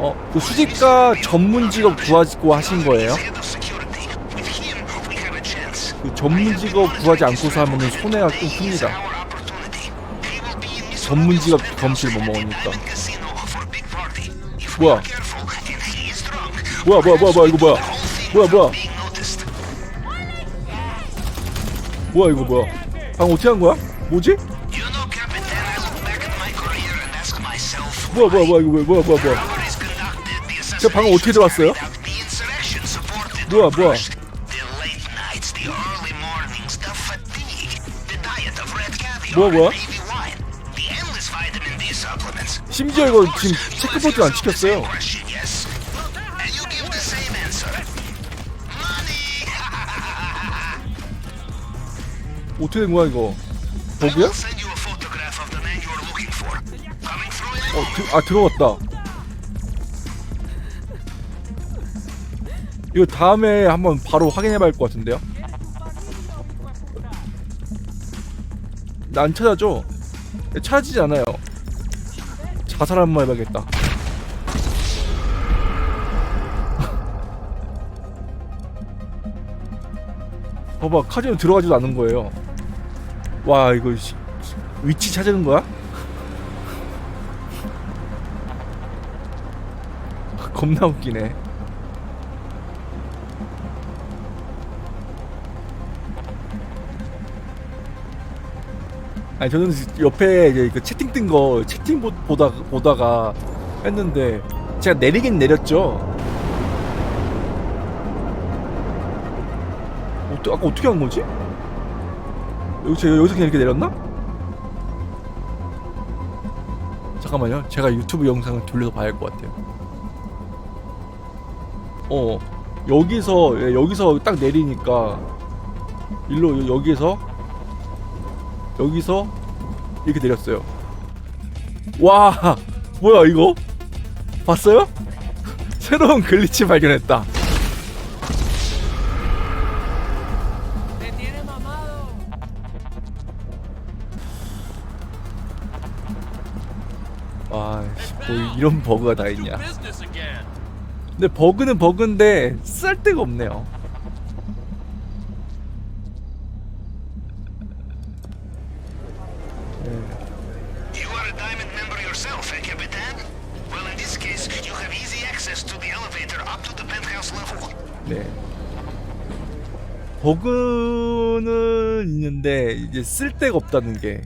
어, 그 수집가 전문 직업 구하고 하신 거예요? 그 전문 직업 구하지 않고서 하면은 손해가 좀 큽니다. 전문 직업 검실 못 먹으니까. 뭐야? 뭐야, 뭐야, 뭐야, 뭐야, 이거 뭐야? 뭐야, 뭐야? 뭐야, 이거 뭐야? 방금 어떻게 한 거야? 뭐지? 뭐야, 뭐야, 뭐야, 이거 뭐야, 뭐야, 뭐야? 저 방금 어떻게 들어왔어요? 뭐야, 뭐야? 뭐야, 뭐야? 심지어 이거 지금 체크포트 안 찍혔어요. 어떻게 된 거야 이거? 버그야? 어, 드, 아 들어갔다. 이거 다음에 한번 바로 확인해봐야 할 것 같은데요? 나안 찾아줘. 찾아지지 않아요. 자살 한 번 해봐야겠다. 봐봐 카지노 들어가지도 않은 거예요. 와 이거 씨, 위치 찾는 거야? 겁나 웃기네. 아니 저는 옆에 이제 그 채팅 뜬 거 채팅 보, 보다 보다가 했는데 제가 내리긴 내렸죠. 어떠, 아까 어떻게 한 거지? 여기 제가 여기서 그냥 이렇게 내렸나? 잠깐만요. 제가 유튜브 영상을 돌려서 봐야 할 것 같아요. 어 여기서 예, 여기서 딱 내리니까 일로 여- 여기에서 여기서 이렇게 내렸어요. 와 뭐야 이거 봤어요? 새로운 글리치 발견했다. 와, 씨, 뭐 이런 버그가 다 있냐? 근데 버그는 버그인데 쓸 데가 없네요. You are a diamond member yourself, eh, Capitan? Well, in this case, you have easy access to the elevator up to the penthouse level. 네. 버그는 있는데 이제 쓸 데가 없다는 게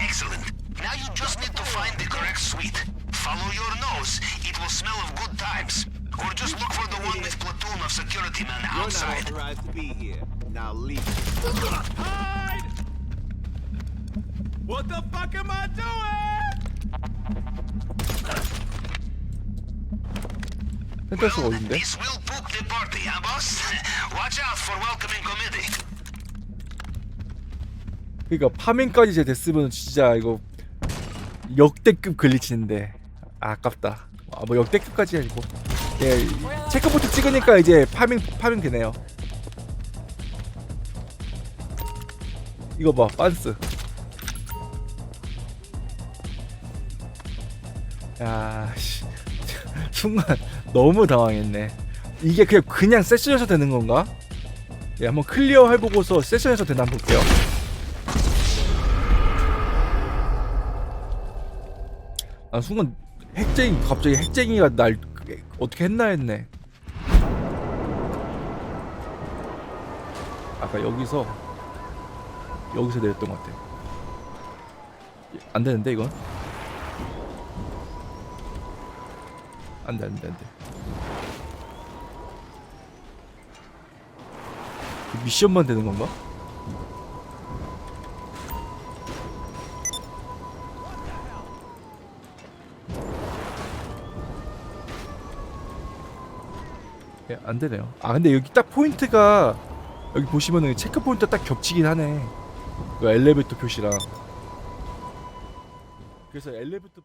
Excellent. Now you just need to find the correct suite. Follow your nose. It will smell of good times. Or just look for the one with platoon of security men You're not outside. authorized to be here. Now leave. Hide! What the fuck am I doing? 펜타스가 어딘데? 그러니까 파밍까지 제 됐으면 진짜 이거 역대급 글리치인데 아 깝다. 아, 뭐 역대급까지 아니고 예 체크포트 찍으니까 이제 파밍 파밍 되네요. 이거 봐 빤스. 야 씨. 순간 너무 당황했네. 이게 그냥 그냥 세션에서 되는 건가? 예 한번 클리어 해보고서 세션에서 되나 한번 볼게요. 아 순간 핵쟁이 갑자기 핵쟁이가 날 어떻게 했나 했네. 아까 여기서 여기서 내렸던 것 같아. 안 되는데 이건? 안돼 안돼 안돼. 그 미션만 되는 건가? 예, 안 되네요. 아 근데 여기 딱 포인트가 여기 보시면은 체크 포인트 딱 겹치긴 하네. 그 엘리베이터 표시랑. 그래서 엘리베이터